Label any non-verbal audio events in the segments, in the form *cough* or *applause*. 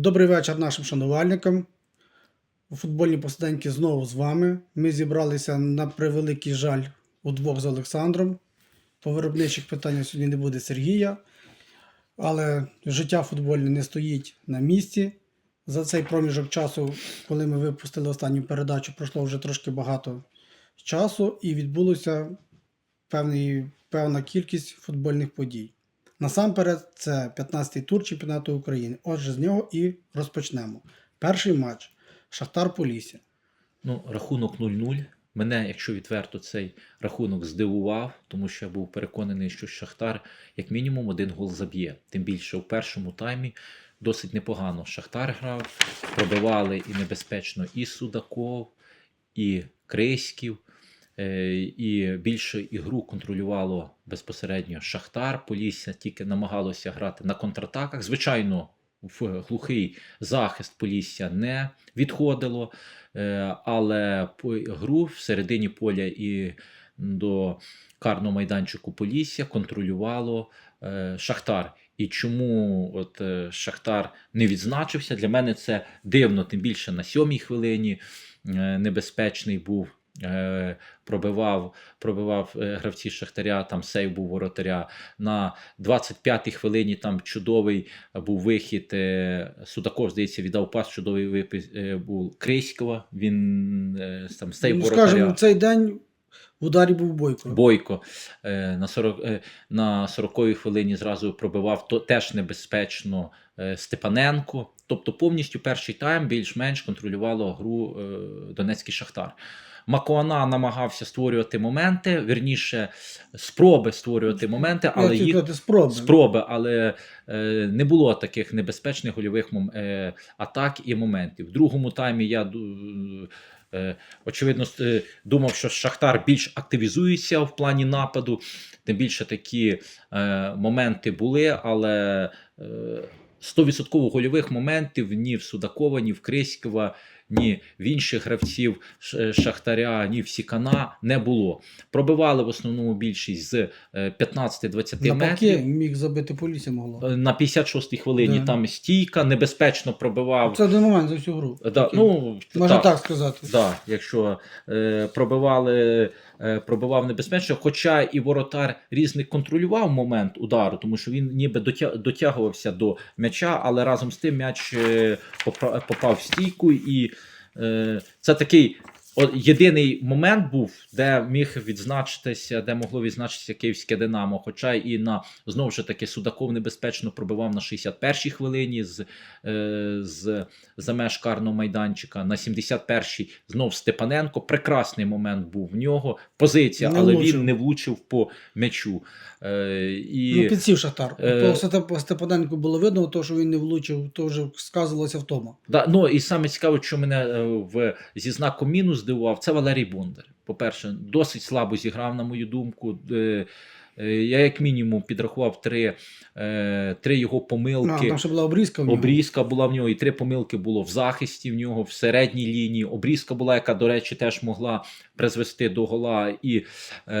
Добрий вечір нашим шанувальникам. Футбольні посиденьки знову з вами. Ми зібралися на превеликий жаль удвох з Олександром. По виробничих питаннях сьогодні не буде Сергія. Але життя футбольне не стоїть на місці. За цей проміжок часу, коли ми випустили останню передачу, пройшло вже трошки багато часу і відбулося певний, певна кількість футбольних подій. Насамперед, це 15-й тур чемпіонату України. Отже, з нього і розпочнемо. Перший матч Шахтар Полісся. Ну, рахунок 0-0. Мене, якщо відверто, цей рахунок здивував, тому що я був переконаний, що Шахтар як мінімум один гол заб'є. Тим більше у першому таймі досить непогано Шахтар грав, пробивали і небезпечно і Судаков, і Криськів. Е, І більше ігру контролювало безпосередньо Шахтар. Полісся тільки намагалося грати на контратаках. Звичайно, в глухий захист Полісся не відходило, е, але гру всередині поля і до карного майданчику Полісся контролювало е, Шахтар. І чому от Шахтар не відзначився? Для мене це дивно, тим більше на сьомій хвилині небезпечний був. Е, Пробивав, пробивав е, гравці Шахтаря, там сейв був воротаря. На 25-й хвилині там чудовий був вихід. е, Судаков, здається, віддав пас, чудовий випис був Криськова. Він там сейв Ну, воротаря. скажімо, цей день в ударі був Бойко. Бойко на 40, е, на 40-й хвилині зразу пробивав то теж небезпечно Степаненко. Тобто повністю перший тайм більш-менш контролювало гру е, Донецький Шахтар. Макуана намагався створювати моменти, вірніше, спроби створювати моменти, але їх спроби. спроби, але е, не було таких небезпечних гольових мом- е, атак і моментів. В другому таймі я е, очевидно е, думав, що Шахтар більш активізується в плані нападу. Тим більше такі е, моменти були, але е, 100% гольових моментів ні в Судакова, ні в Криськова, ні в інших гравців Шахтаря, ні в Сікана не було. Пробивали в основному більшість з е, 15-20 метрів. міг забити Полісся могло. Е, На 56-й хвилині Да. там стійка, небезпечно пробивав. Це один момент за всю гру. Да, Такий, ну, Можна так, сказати. Да, якщо е, пробивали, е, пробивав небезпечно, хоча і воротар різник контролював момент удару, тому що він ніби дотя, дотягувався до м'яча, але разом з тим м'яч е, попав в стійку, і е, це такий. Єдиний момент був, де міг відзначитися, де могло відзначитися київське Динамо. Хоча і на знову ж таки Судаков небезпечно пробивав на 61-й хвилині з, е, з за меж карного майданчика. На 71-й знов Степаненко. Прекрасний момент був в нього. Позиція, Не але влучив. він не влучив по м'ячу. Е, і... Ну, підсів Шахтар. Е, По Степаненку було видно, то, що він не влучив, то вже сказувалося втома. Да, ну і саме цікаве, що мене е, в зі знаком мінус здивував, це Валерій Бондар. По-перше, досить слабо зіграв, на мою думку. Е, Я як мінімум підрахував три, е, три його А, помилки. там ще була обрізка в нього. Обрізка була в нього, і три помилки було в захисті в нього, в середній лінії. Обрізка була, яка, до речі, теж могла призвести до гола. І е,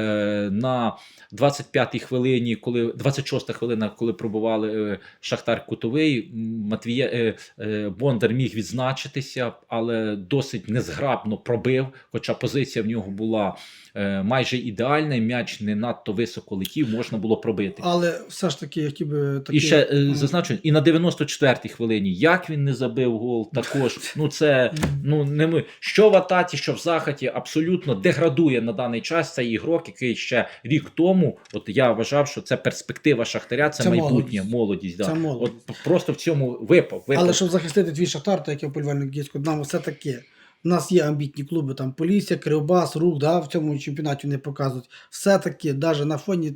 на 25-й хвилині, коли 26-та хвилина, коли пробували е, Шахтар Кутовий, м, Матвіє, е, е, Бондар міг відзначитися, але досить незграбно пробив. Хоча позиція в нього була е, майже ідеальна, м'яч не надто високо летів, можна було пробити. Але все ж таки я хотів би таки... І ще е, зазначу, і на 94-й хвилині, як він не забив гол, також. *laughs* Ну це ну не ми. Що в атаці, що в захаті, абсолютно деградує на даний час цей ігрок, який ще рік тому. От я вважав, що це перспектива Шахтаря, це, Це майбутнє, молодість. молодість. да. Це молодість. От просто в цьому випав. випав. Але щоб захистити твій Шахтар, так як я вболівальник Київського Динамо, все таки. У нас є амбітні клуби, там Полісся, Кривбас, Рух, да, в цьому чемпіонаті не показують. Все-таки, навіть на фоні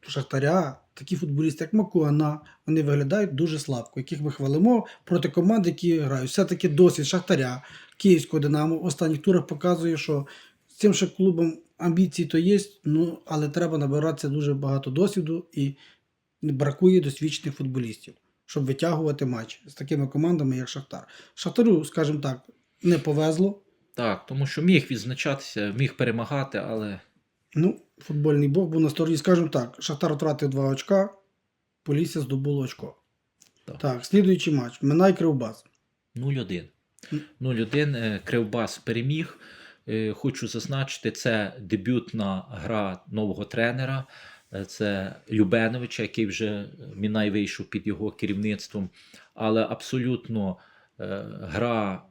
Шахтаря, такі футболісти, як Макуана, вони виглядають дуже слабко, яких ми хвалимо проти команд, які грають. Все-таки досвід Шахтаря, Київського Динамо в останніх турах показує, що з цим ще клубом амбіції то є, ну, але треба набиратися дуже багато досвіду і бракує досвідчених футболістів щоб витягувати матч з такими командами, як Шахтар. Шахтарю, скажімо так, не повезло. Так, тому що міг відзначатися, міг перемагати, але Ну, футбольний бог був на стороні, скажімо так, Шахтар втратив два очка, Полісся здобуло очко. Так. Так, слідуючий матч. Минай Кривбас. 0-1. М. 0-1 е, Кривбас переміг. Е, Хочу зазначити, це дебютна гра нового тренера. Е, Це Любеновича, який вже Мінай вийшов під його керівництвом. Але абсолютно гра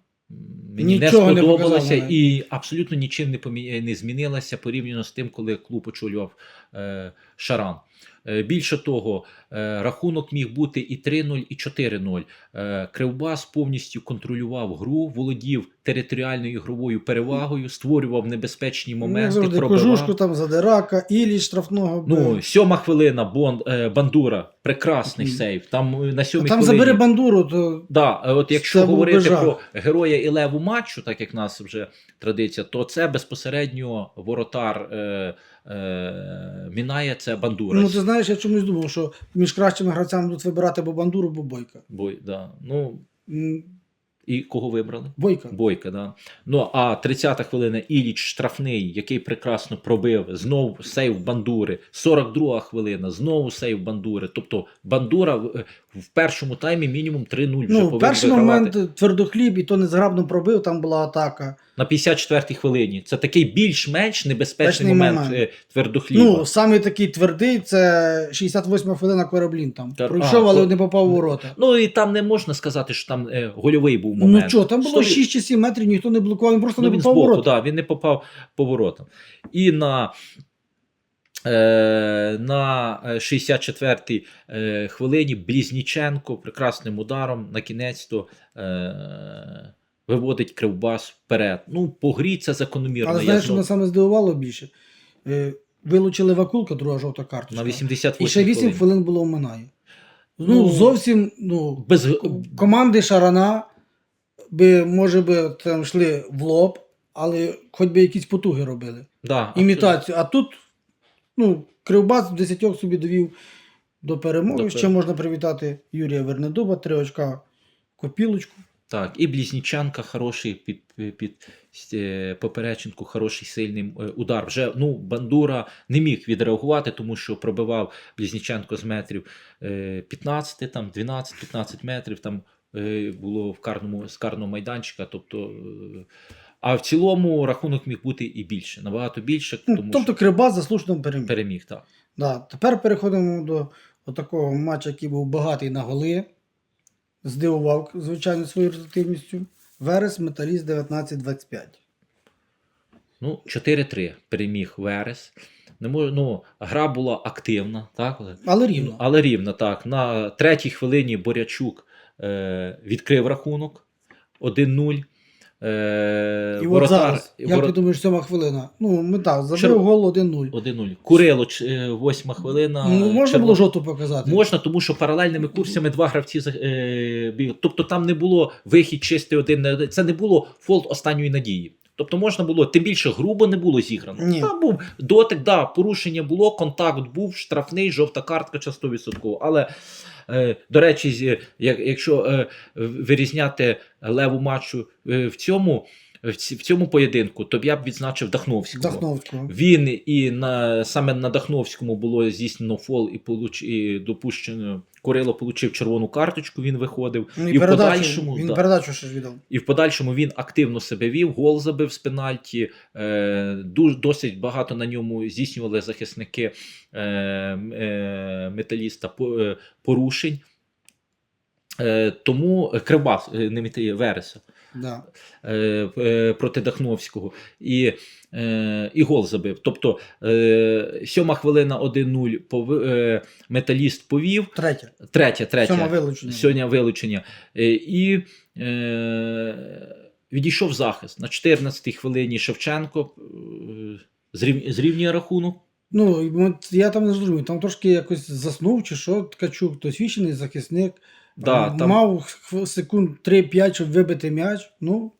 Нічого не не сподобалася показав і абсолютно нічим не, помі... не змінилася порівняно з тим, коли клуб очолював е, Шаран. Е, Більше того, е, рахунок міг бути і 3-0, і 4-0. Е, Кривбас повністю контролював гру, володів територіальною ігровою перевагою, створював небезпечні Ну, моменти, завжди кожушку там Задирака, Ілі штрафного. Ну, сьома хвилина, Бонд, е, Бандура, прекрасний Мгм. сейв. Там на А там хвилині. забери бандуру, то Да, от якщо говорити бежак. про героя і леву матчу, так як в нас вже традиція, то це безпосередньо воротар е, е, Мінає, це Бандура. ну ти знаєш, я чомусь думав, що між кращими гравцями будуть вибирати або бандуру, або бойка. Бой, да. Ну, М, і кого вибрали? Бойка. Бойка, да. Ну а 30-та хвилина Іліч штрафний, який прекрасно пробив, знову сейв бандури. 42-та хвилина, знову сейв бандури. Тобто бандура в, в першому таймі мінімум 3-0 вже Ну, повинен перший вигравати. момент твердохліб, і то незграбно пробив, там була атака. на 54-й хвилині. Це такий більш-менш небезпечний момент, момент. е, твердохліба. Ну, самий такий твердий, це 68 хвилина Кораблін там. Та- Пройшов, а, але то- не попав у ворота. Ну і там не можна сказати, що там е, гольовий був момент. Ну що, там було Сто- 6 чи 7 метрів, ніхто не блокував, він просто Ну, не він попав у ворота. да, він не попав по воротам. І на, е, на е, 64-й е, хвилині Блізніченко прекрасним ударом на кінець то е, виводить Кривбас вперед. Ну, по грі це закономірно. Але знаєш, що мене саме здивувало більше? Е, Вилучили Вакулка, друга жовта карточка. на 88 І ще 8 хвилині. хвилин було в Минаї. Ну, Ну, зовсім, ну, Без... команди Шарана би, може би, там йшли в лоб, але хоч би якісь потуги робили. Да, Імітацію. А тут, ну, Кривбас в 10 собі довів до перемоги. До Ще пер- можна привітати Юрія Вернедуба, три очка копілочку. Так, і Блізніченка хороший під, під е, поперечинку, хороший сильний е, удар. Вже ну, Бандура не міг відреагувати, тому що пробивав Блізніченко з метрів е, 15, там 12-15 метрів. Там е, було в карному, з карного майданчика. Тобто, е, а в цілому рахунок міг бути і більше, набагато більше, Ну, тому тобто що Кривбас заслужено переміг. переміг. Так. Да. Тепер переходимо до, такого матчу, який був багатий на голи. Здивував, звичайно, своєю результативністю. Верес Металіст 19-25. Ну, 4-3 переміг Верес. Не можу, ну, гра була активна, так? Але рівно. Але рівно, так. На третій хвилині Борячук е, відкрив рахунок 1-0. Е, І от воротар, зараз, як ворот- ти думаєш, сьома хвилина? Ну, ми так, забив Чер- гол 1-0. 1-0. Курило, ч- е, восьма хвилина. Ну, можна червон- було жовту показати. Можна, тому що паралельними курсами два гравці за- е, бігали. Тобто там не було вихід чистий один на один. Це не було фолт останньої надії. Тобто можна було, тим більше грубо не було зіграно. Ні. Там був дотик, да, порушення було, контакт був, штрафний, жовта картка, чи 100%. Але, до речі, якщо е, вирізняти леву матчу е, в цьому, в цьому поєдинку, то б я б відзначив Дахновського. Дахновського. Він і на саме на Дахновському було здійснено фол і, получ, і допущено. Курило отримав червону карточку, він виходив. Ну, і і в передачу, подальшому, він да. передачу ще ж віддав. І в подальшому він активно себе вів, гол забив з пенальті. Е, дуже, досить багато на ньому здійснювали захисники е, е, металіста по- е, порушень. Е, тому Кривбас, е, не Металі- Вереса Да. е, е, проти Дахновського і, е, і гол забив. Тобто сьома хвилина 1-0 пови- е, металіст повів, Третє. третя, третя Сьома вилучення. сьогодні вилучення. І відійшов захист. На 14-й хвилині Шевченко зрів- зрівнює рахунок. Ну, я там не зрозумів, там трошки якось заснув чи що, Ткачук, досвідчений захисник. Да, Е, там- Мав секунд 3-5, щоб вибити м'яч. Ну,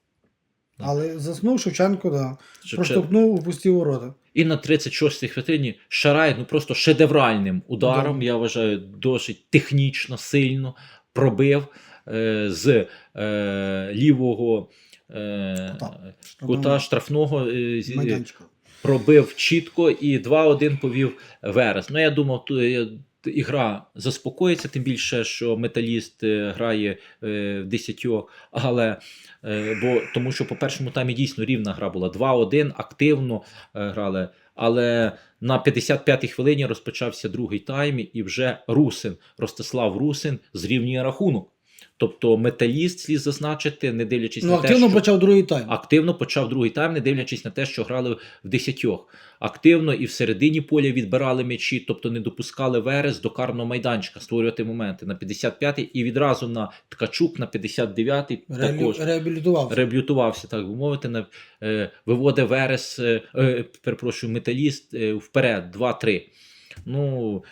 але заснув Шевченко, да. Шевчен- Проштовхнув, упустив ворота. І на 36-й хвилині Шарай ну просто шедевральним ударом, Да. я вважаю, досить технічно, сильно пробив е, з е, лівого е, Кута. кута штрафного. е, Майданчика. пробив чітко і 2-1 повів Верес. Ну, я думав, я ігра заспокоїться, тим більше, що металіст е, грає е, в десятьох, але е, бо тому, що по першому таймі дійсно рівна гра була 2-1, активно грали. Але на 55-й хвилині розпочався другий тайм, і вже Русин, Ростислав Русин зрівнює рахунок. Тобто металіст слід зазначити, не дивлячись Ну, на те, активно що почав другий тайм. активно почав другий тайм, не дивлячись на те, що грали в десятьох. Активно і в середині поля відбирали м'ячі, тобто не допускали Верес до карного майданчика створювати моменти на 55-й і відразу на Ткачук на 59-й також Реабілі- Реабілітувався. так би мовити, на, е, виводить Верес, е, е, перепрошую, металіст е, вперед 2-3. Ну,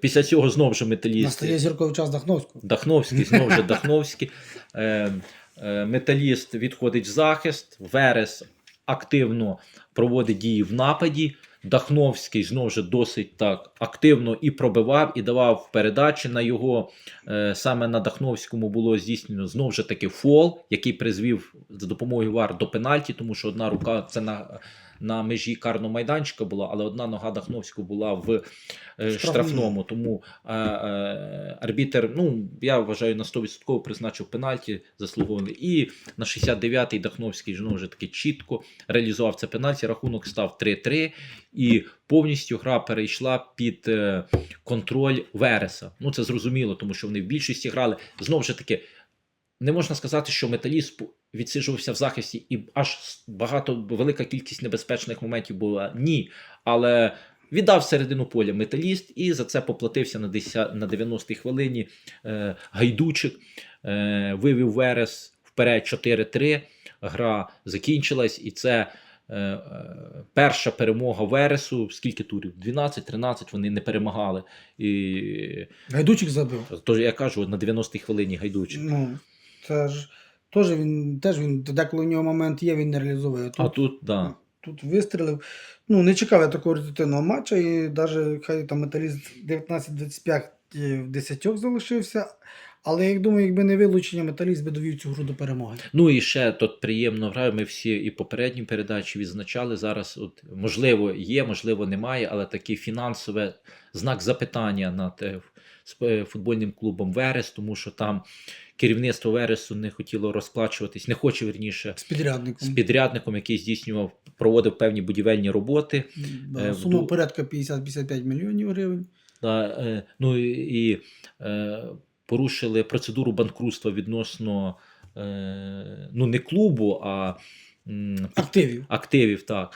після цього знову ж металіст. Настає зірковий час Дахновського. Дахновський, знову ж *laughs* Дахновський. Е, е, металіст відходить в захист, Верес активно проводить дії в нападі. Дахновський знову ж досить так активно і пробивав, і давав передачі на його. Е, саме на Дахновському було здійснено знову ж таки фол, який призвів за допомогою ВАР до пенальті, тому що одна рука це на, на межі карного майданчика була, але одна нога Дахновського була в е, Штрафному. штрафному. Тому е, е, арбітер, ну я вважаю, на 100% призначив пенальті заслугований. І на 69-й Дахновський знову ж таки чітко реалізував це пенальті. Рахунок став 3-3, і повністю гра перейшла під е, контроль Вереса. Ну це зрозуміло, тому що вони в більшості грали. Знову ж таки, не можна сказати, що металіст відсиджувався в захисті і аж багато велика кількість небезпечних моментів була. Ні. Але віддав середину поля металіст і за це поплатився на 10, на 90-й хвилині е, гайдучик. Е, вивів Верес вперед 4-3. Гра закінчилась, і це. е, е, Перша перемога Вересу. Скільки турів? 12-13 вони не перемагали. І Гайдучик забив. Тож я кажу, на 90-й хвилині гайдучик. Ну, це ж теж він, теж він, деколи у нього момент є, він не реалізовує. А Тут, тут, да. тут вистрілив. Ну, не чекав я такого результативного матча, і навіть хай там металіст 19-25 в 10 залишився. Але як думаю, якби не вилучення, металіст би довів цю гру до перемоги. Ну і ще тут приємно грає. Ми всі і попередні передачі відзначали. Зараз, от можливо, є, можливо, немає, але такий фінансовий знак запитання над е, з, е, футбольним клубом Верес, тому що там керівництво Вересу не хотіло розплачуватись, не хоче верніше З підрядником. з підрядником, який здійснював, проводив певні будівельні роботи. Да, Е, сума вду- порядка 50-55 мільйонів гривень. Та, е, ну і, порушили процедуру банкрутства відносно ну, не клубу, а Активів. активів. Так.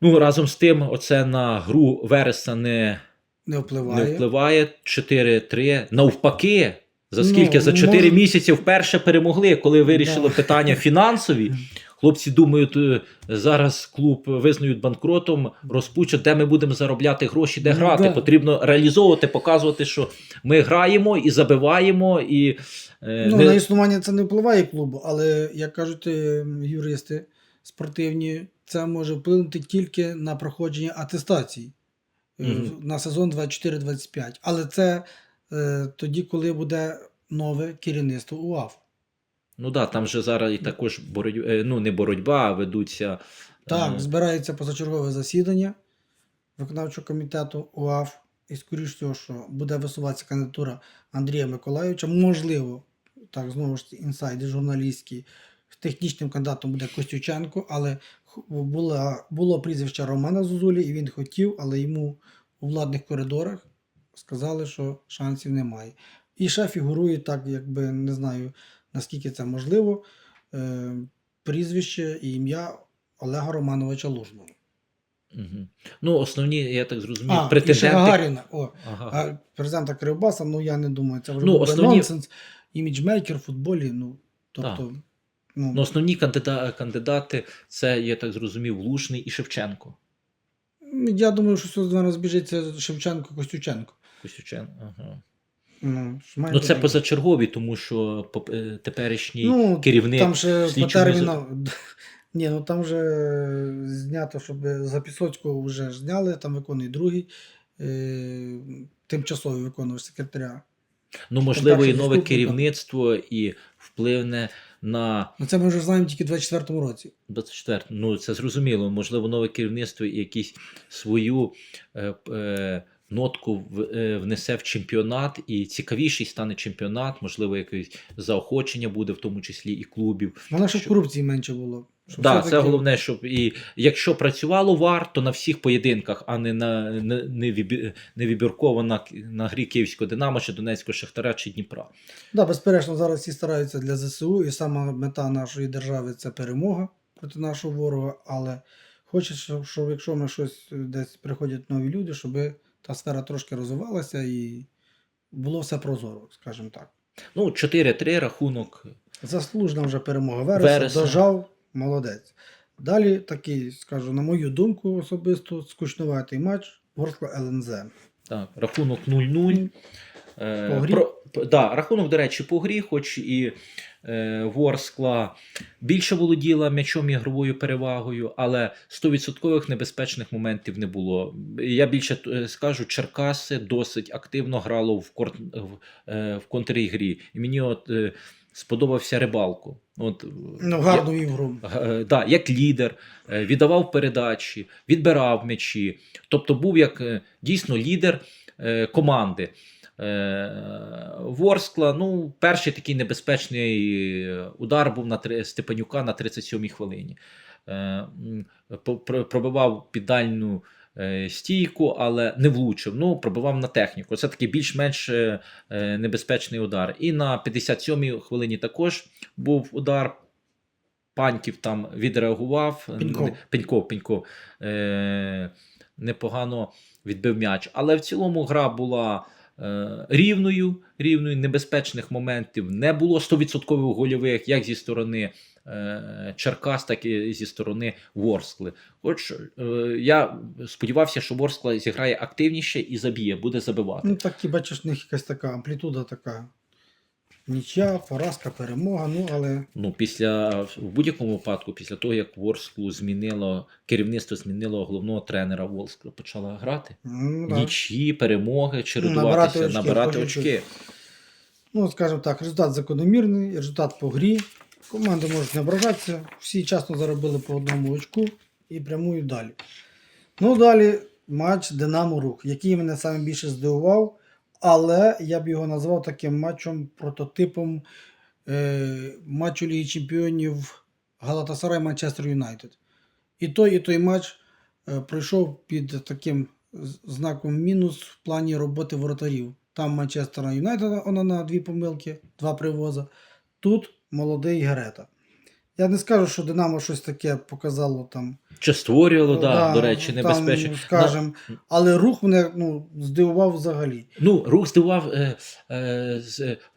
Ну, разом з тим, оце на гру Вереса не, Не впливає. не впливає. 4-3. Навпаки, за скільки? Ну, за 4 може- місяці вперше перемогли, коли вирішили Да. питання *laughs* фінансові. Хлопці думають, е, зараз клуб визнають банкротом, розпучать, де ми будемо заробляти гроші, де Ну, грати. да. Потрібно реалізовувати, показувати, що ми граємо і забиваємо. І, е, Ну, не- на існування це не впливає клубу, але, як кажуть е, юристи спортивні, це може вплинути тільки на проходження атестації е, на сезон 24-25. Але це е, тоді, коли буде нове керівництво УАФ. Ну да, там же зараз і також боротьба, ну не боротьба, а ведуться. Так, е, збирається позачергове засідання виконавчого комітету УАФ, і скоріш всього, що буде висуватися кандидатура Андрія Миколайовича. Можливо, так знову ж інсайди журналістські. Технічним кандидатом буде Костюченко, але була, було прізвище Романа Зозулі, і він хотів, але йому у владних коридорах сказали, що шансів немає. І ще фігурує так, якби не знаю наскільки це можливо, е, прізвище і ім'я Олега Романовича Лужного. Мгм. Ну, основні, я так зрозумів, А, і. Гагаріна. О, Ага. а президента Кривбаса, ну я не думаю, це вже Ну, основні- нонсенс. Іміджмейкер в футболі, ну, тобто, ну, Ну, основні кандида- кандидати це, я так зрозумів, Лушний і Шевченко. я думаю, що сюди зараз збіжиться Шевченко, Костюченко. Костюченко. Ага. Ну, Ну, це позачергові, тому що е, теперішній ну, керівник. Там ще по терміну. *laughs* Ні, ну там вже знято, щоб за Пісоцького вже зняли, там виконує другий е, тимчасовий виконувач секретаря. ну, можливо, і нове керівництво і вплине на Ну це ми вже знаємо тільки в 24-му році. 24. Ну, це зрозуміло. Можливо, нове керівництво і якісь свою е, е, нотку в- е, внесе в чемпіонат, і цікавіший стане чемпіонат, можливо, якесь заохочення буде, в тому числі і клубів. Вона щоб Що- корупції менше було. Щоб Так, все-таки- це головне, щоб і якщо працювало ВАР, то на всіх поєдинках, а не на не, не, не на, на грі Київського Динамо чи Донецького Шахтаря чи Дніпра. Да, безперечно, зараз всі стараються для ЗСУ, і сама мета нашої держави це перемога проти нашого ворога. Але хочеться, щоб, якщо ми щось е, десь приходять нові люди, щоб та сфера трошки розвивалася і було все прозоро, скажімо так. Ну, 4-3 рахунок. Заслужена вже перемога Вереса. дожав, молодець. Далі такий, скажу, на мою думку особисто, скучнуватий матч Ворскла ЛНЗ. Так, рахунок 0-0. Е, По грі? Про, да, рахунок, до речі, по грі, хоч і е, Ворскла більше володіла м'ячом і ігровою перевагою, але 100% небезпечних моментів не було. Я більше е, скажу, Черкаси досить активно грало в, кор, в, е, в контрігрі. І мені от е, сподобався рибалку. От, Ну, гарну ігру. Е, да, як лідер, е, віддавав передачі, відбирав м'ячі. Тобто був як е, дійсно лідер е, команди. Е, Ворскла, ну, перший такий небезпечний удар був на Степанюка на 37-й хвилині. Е, Пробивав під дальню стійку, але не влучив. Ну, пробивав на техніку. Це такий більш-менш е, е, небезпечний удар. І на 57-й хвилині також був удар. Паньків там відреагував. Е, непогано відбив м'яч. Але в цілому гра була е, рівною, рівною, небезпечних моментів не було 100% гольових, як зі сторони е, Черкас, так і зі сторони Ворскли. Хоч е, я сподівався, що Ворскла зіграє активніше і заб'є, буде забивати. Ну, так і бачиш, в них якась така амплітуда така. Нічия, поразка, перемога, ну але Ну, після в будь-якому випадку, після того, як Ворсклу змінило керівництво змінило головного тренера Ворскла, почала грати. ну, да. Нічі, перемоги, Набирати чередуватися, очки, набирати очки. ну, скажімо так, результат закономірний, результат по грі. Команди можуть не ображатися, всі часно заробили по одному очку і прямують далі. Ну, далі матч Динамо Рух, який мене саме більше здивував, але я б його назвав таким матчом, прототипом е, матчу Ліги Чемпіонів Галатасарай Манчестер Юнайтед. І той, і той матч е, пройшов під таким знаком мінус в плані роботи воротарів. Там Манчестер Юнайтед на дві помилки, два привоза. Тут молодий Герета. Я не скажу, що Динамо щось таке показало там. Чи створювало, да, да, до речі, небезпечно. Скажем, але рух мене ну, здивував взагалі. Ну, рух здивував е, е,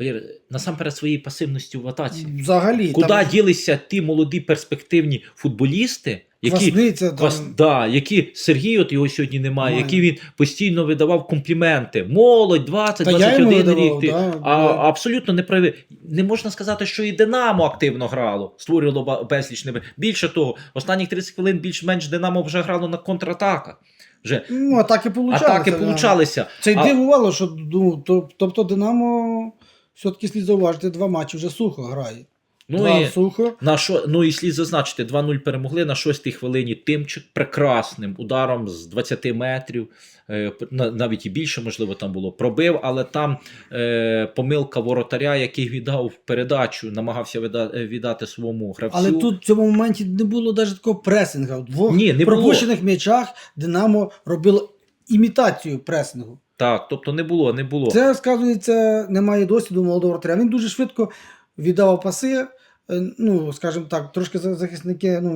е, насамперед своєю пасивністю в атаці. Взагалі, Куди там ділися ті молоді перспективні футболісти, які Квасниця, там, да, які Сергій, от його сьогодні немає, Немає. які він постійно видавав компліменти. Молодь, 20, Та я йому 21 рік. Ти, да, а, да. абсолютно не правий. Не можна сказати, що і Динамо активно грало, створювало безліч небе. Більше того, останніх 30 хвилин більш-менш Динамо вже грало на контратаках. Вже Ну, атаки получалися. атаки получалися. Це й дивувало, що ну, тобто Динамо все-таки слід зауважити, два матчі вже сухо грає. Ну і сухо. На що, ну і слід зазначити, 2-0 перемогли на 6-й хвилині Тимчик прекрасним ударом з 20 метрів, е, навіть і більше, можливо, там було, пробив, але там е, помилка воротаря, який віддав передачу, намагався е, віддати своєму гравцю. Але тут в цьому моменті не було навіть такого пресинга. В двох Ні, не пропущених м'ячах Динамо робило імітацію пресингу. Так, тобто не було, не було. Це, сказується, немає досвіду молодого вратаря. Він дуже швидко віддавав паси. Е, Ну, скажімо так, трошки захисники ну,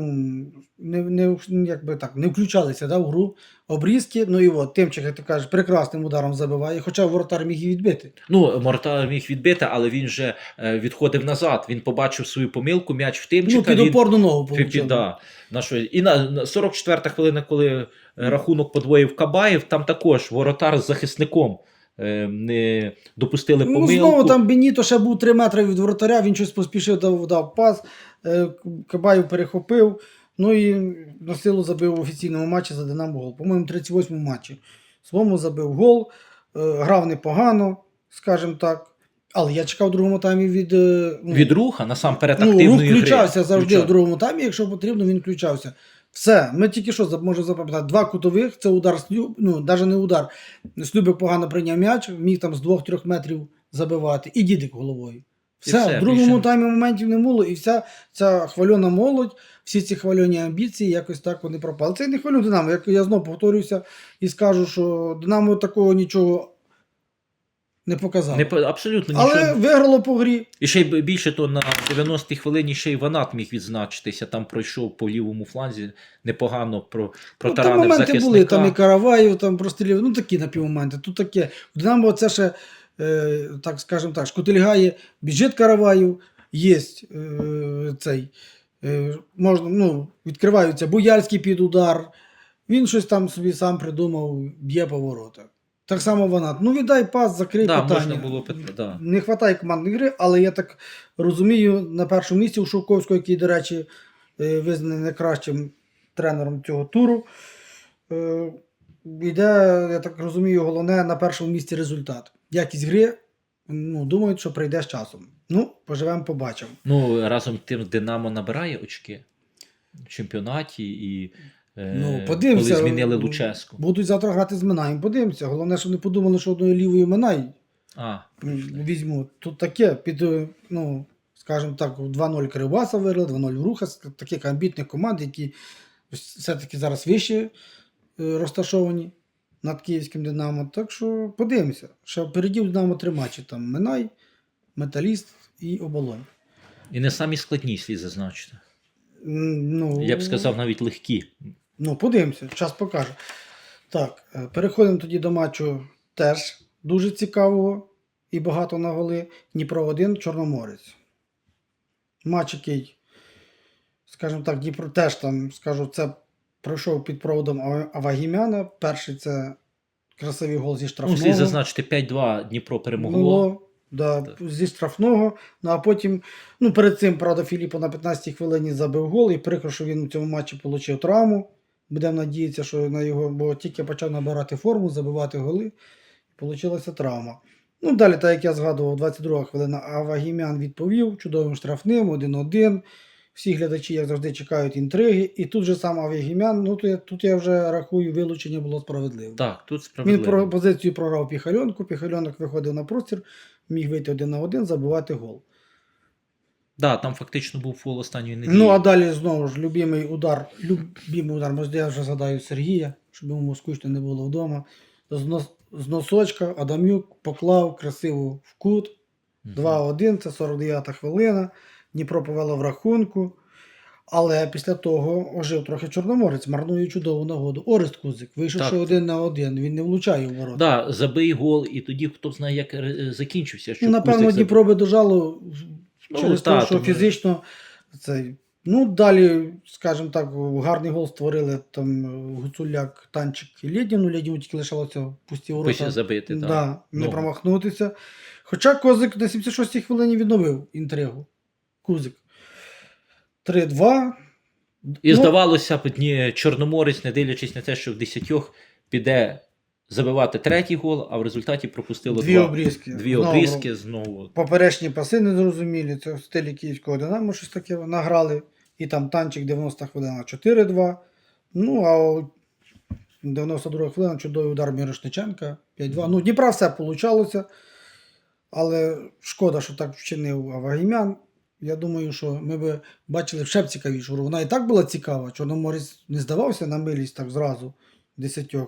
не, не, якби так, не включалися да, в гру обрізки. Ну і от Тимчик, як ти кажеш, прекрасним ударом забиває, хоча воротар міг і відбити. Ну, Мортар міг відбити, але він вже е, відходив назад. Він побачив свою помилку, м'яч в Ну, Тимчика. під він... опорну ногу Під, під, получив. да, на що, і на, на 44-та хвилина, коли е, рахунок подвоїв Кабаєв, там також воротар з захисником не допустили Ну, знову там Беніто ще був 3 метри від воротаря, він щось поспішив, дав, дав пас, е, Кабаєв перехопив, ну і на силу забив в офіційному матчі за Динамо гол. По-моєму, 38-му матчі. Своєму забив гол, е, грав непогано, скажімо так. Але я чекав в другому таймі від. е, Ну, Від руха насамперед ну, рух активної включався завжди Включав. в другому таймі, якщо потрібно, він включався. Все, ми тільки що можемо запам'ятати. Два кутових, це удар Слюб, ну, навіть не удар. Слюбик погано прийняв м'яч, міг там з 2-3 метрів забивати. І дідик головою. Все, все, в другому більше- таймі моментів не було, і вся ця хвальона молодь, всі ці хвальоні амбіції, якось так вони пропали. Це не хвалю Динамо. Як я знову повторюся і скажу, що Динамо такого нічого не показало. Не, абсолютно Але виграло по грі. І ще й більше то на 90-й хвилині ще й Ванат міг відзначитися. Там пройшов по лівому фланзі непогано про, Ну, там моменти захисника. були, там і Караваєв, там прострілів, ну такі напівмоменти. Тут таке. У Динамо це ще, е, так скажемо так, шкутильгає, біжить Караваєв, є е, цей, е, можна, ну, відкриваються Буяльський під удар. Він щось там собі сам придумав, б'є по воротах. Так само вона. Ну, віддай пас, закрий да, питання. можна було пит- да. Не вистачає командної гри, але я так розумію, на першому місці у Шовковського, який, до речі, е, визнаний найкращим тренером цього туру. е, Йде, я так розумію, головне на першому місці результат. Якість гри, ну, думаю, що прийде з часом. Ну, поживемо, побачимо. Ну, разом тим Динамо набирає очки в чемпіонаті і Ну, подивимося. коли змінили Луческу. Будуть завтра грати з Минаєм, подивимося. Головне, щоб не подумали, що одної лівої Минай А, візьму. Тут таке, під, е, ну, скажімо так, 2-0 Кривбаса виграли, 2-0 Рухас, таких амбітних команд, які все-таки зараз вище е, розташовані над Київським Динамо. Так що подивимося. Ще впереді у Динамо три матчі. Там Минай, Металіст і Оболонь. і не самі складні слід зазначити. Ну, Я б сказав, навіть легкі. Ну, подивимося, час покаже. Так, е, переходимо тоді до матчу теж дуже цікавого і багато на голи. Дніпро 1, Чорноморець. Матч, який, скажімо так, Дніпро теж там, скажу, це пройшов під проводом Ава- Авагімяна. Перший це красивий гол зі Ну, штрафного. слід зазначити 5-2 Дніпро перемогло. Було, да, Так. зі штрафного. Ну а потім, ну перед цим, правда, Філіппо на 15-й хвилині забив гол і прикро, що він у цьому матчі отримав травму. Будемо надіятися, що на його, бо тільки почав набирати форму, забивати голи, і вийшла травма. Ну, далі, так як я згадував, 22 хвилина Авагімян відповів чудовим штрафним, 1-1. Всі глядачі, як завжди, чекають інтриги. І тут же сам Авагімян, ну то я, тут я вже рахую, вилучення було справедливим. Так, тут Він про позицію програв Піхальонку. Піхальонок виходив на простір, міг вийти один на один, забивати гол. Да, там фактично був фол останньої неділі. Ну а далі знову ж любимий удар. Любимий удар, може, я вже згадаю Сергія, щоб йому скучно не було вдома. З, нос, з носочка Адамюк поклав красиво в кут. 2-1, це 49-та хвилина. Дніпро повело в рахунку. Але після того ожив трохи Чорноморець, марнує чудову нагоду. Орест Кузик, вийшовши Так. один на один, він не влучає в ворота. Да, забий гол, і тоді хто знає, як е, закінчився. Що Ну, напевно, Кузик. Дніпро би дожало Ну, через та, те, що тому- фізично цей. Ну, далі, скажімо так, гарний гол створили там Гуцуляк, Танчик і Лєдін. Ну, Лєдіну тільки лишалося пусті ворота. забити. так. Да, не Ну, промахнутися. Хоча Козик на 76-й хвилині відновив інтригу. Кузик. 3-2. І Ну, здавалося б, ні, Чорноморець, не дивлячись на те, що в десятьох піде забивати третій гол, а в результаті пропустило Дві два. обрізки. Дві Знову обрізки знову. Поперечні паси незрозумілі. Це в стилі київського Динамо щось таке награли. І там танчик 90 хвилина 4-2. Ну, а о 92 хвилина чудовий удар Мірошниченка 5-2. Ну, Дніпра все получалося. Але шкода, що так вчинив Авагімян. Я думаю, що ми би бачили ще б цікавішу гру. Вона і так була цікава. Чорноморець не здавався на милість так зразу десятьох.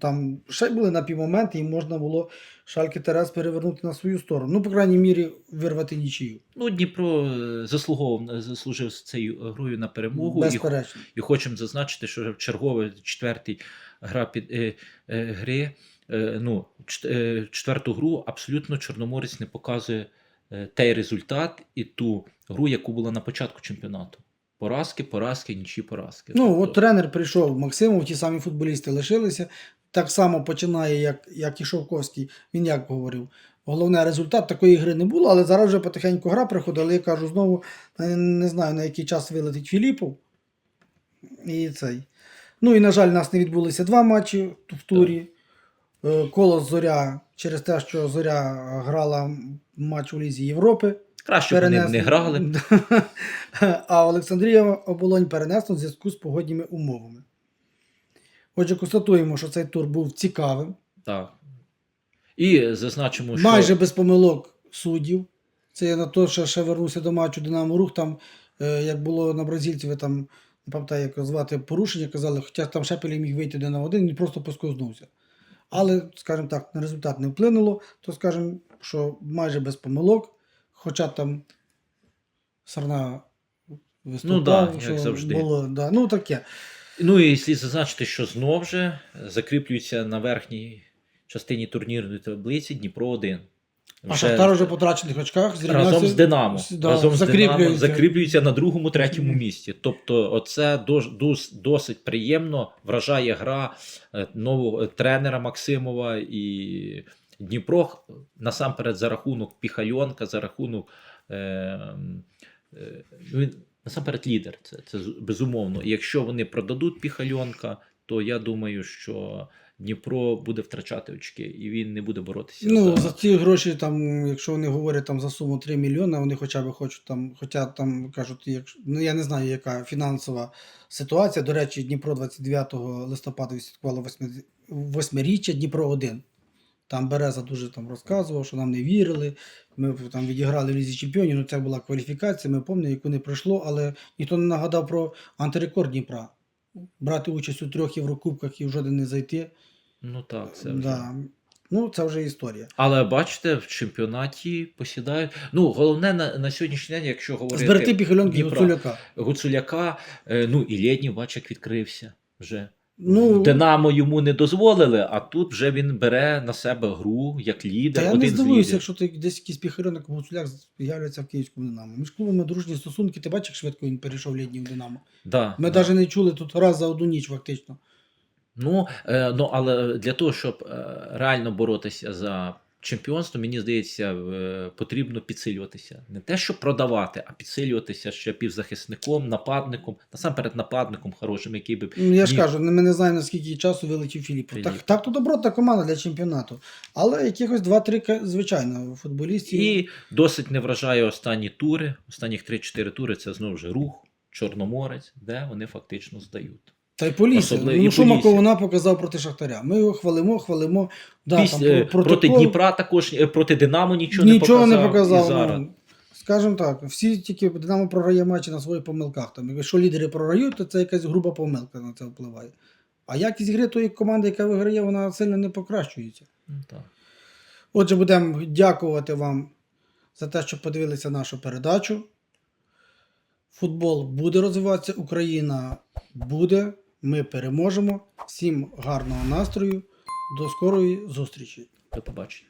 Там ще були напівмоменти, і можна було Шальки Терес перевернути на свою сторону. Ну, по крайній мірі, вирвати нічию. Ну, Дніпро е, заслуговував, е, заслужив цією грою на перемогу. І, Безперечно. і хочемо зазначити, що в черговий четвертий гра під е, е, гри. Е, ну, е, четверту гру абсолютно Чорноморець не показує той результат і ту гру, яку була на початку чемпіонату. Поразки, поразки, нічі поразки. Ну, Тобто- от тренер прийшов Максимов, ті самі футболісти лишилися. Так само починає, як, як і Шовковський. Він як говорив. Головне, результат такої гри не було, але зараз вже потихеньку гра приходила. Я кажу, знову е, не знаю, на який час вилетить Філіпов. І цей. Ну і, на жаль, у нас не відбулися два матчі в турі. Е, Колос Зоря через те, що Зоря грала матч у Лізі Європи. Краще б вони б не грали. *laughs* А Олександрія оболонь перенесло в зв'язку з погодніми умовами. Отже, констатуємо, що цей тур був цікавим, Так. І зазначимо, що майже без помилок суддів. Це я на то, що ще вернувся до матчу Динамо Рух. Там, е, як було на бразильців, там не пам'ятаю, як звати порушення, казали, хоча там Шепелі міг вийти один на один, він просто поскознувся. Але, скажімо так, на результат не вплинуло, то скажімо, що майже без помилок, хоча там Сарна виступав, Ну да, як завжди. було, да, ну таке. Ну і слід зазначити, що знов же закріплюється на верхній частині турнірної таблиці Дніпро 1. А Шахтар вже по трачених очках зрівнявся. разом з Динамо. да, разом з Динамо закріплюється. на другому, третьому місці. Тобто, оце дос- дос- досить приємно вражає гра е, нового тренера Максимова і Дніпро насамперед за рахунок Піхальонка, за рахунок. Е, е, він насамперед лідер. Це, це безумовно. І якщо вони продадуть Піхальонка, то я думаю, що Дніпро буде втрачати очки і він не буде боротися. Ну, за... за ці гроші, там, якщо вони говорять там, за суму 3 мільйони, вони хоча б хочуть там, хоча там кажуть, якщо, ну я не знаю, яка фінансова ситуація. До речі, Дніпро 29 листопада відсвяткувало восьми- восьмиріччя Дніпро 1. Там Береза дуже там розказував, що нам не вірили. Ми там відіграли в Лізі Чемпіонів, ну це була кваліфікація, ми пам'ятаємо, яку не пройшло, але ніхто не нагадав про антирекорд Дніпра. Брати участь у трьох Єврокубках і в жоден не зайти. Ну так, це вже. Да. Ну, це вже історія. Але бачите, в чемпіонаті посідають. Ну, головне на, на сьогоднішній день, якщо говорити Зберегти піхальонки Гуцуляка. Гуцуляка, е, ну і Лєднів, бач, як відкрився вже. Ну, Динамо йому не дозволили, а тут вже він бере на себе гру як та лідер. я один не здивуюся, якщо ти десь якийсь піхальонок Гуцуляк з'являться в Київському Динамо. Між клубами дружні стосунки, ти бачиш, як швидко він перейшов літній в Динамо. Да, Ми да. навіть не чули тут раз за одну ніч, фактично. Ну, е, ну, але для того, щоб е, реально боротися за чемпіонство, мені здається, е, потрібно підсилюватися. Не те, щоб продавати, а підсилюватися ще півзахисником, нападником, насамперед нападником хорошим, який би. Ну, Я ж кажу, ми не знаємо, наскільки часу вилетів Філіппов. Філіп. Так, так то доброта команда для чемпіонату. Але якихось 2-3, звичайно, футболістів. І досить не вражає останні тури. Останніх 3-4 тури це знову ж рух, Чорноморець, де вони фактично здають. Та й Полісся. Ну, що Маковина показав проти Шахтаря. Ми його хвалимо, хвалимо. Да, Після, там, е, про- проти Дніпра також, е, проти Динамо нічого, Нічого не не показав. показав. І зараз. Ну, скажімо так, всі тільки Динамо програє матчі на своїх помилках. Там, якщо лідери програють, то це якась груба помилка на це впливає. А якість гри тої команди, яка виграє, вона сильно не покращується. Ну, так. Отже, будемо дякувати вам за те, що подивилися нашу передачу. Футбол буде розвиватися, Україна буде. Ми переможемо. Всім гарного настрою. До скорої зустрічі. До побачення.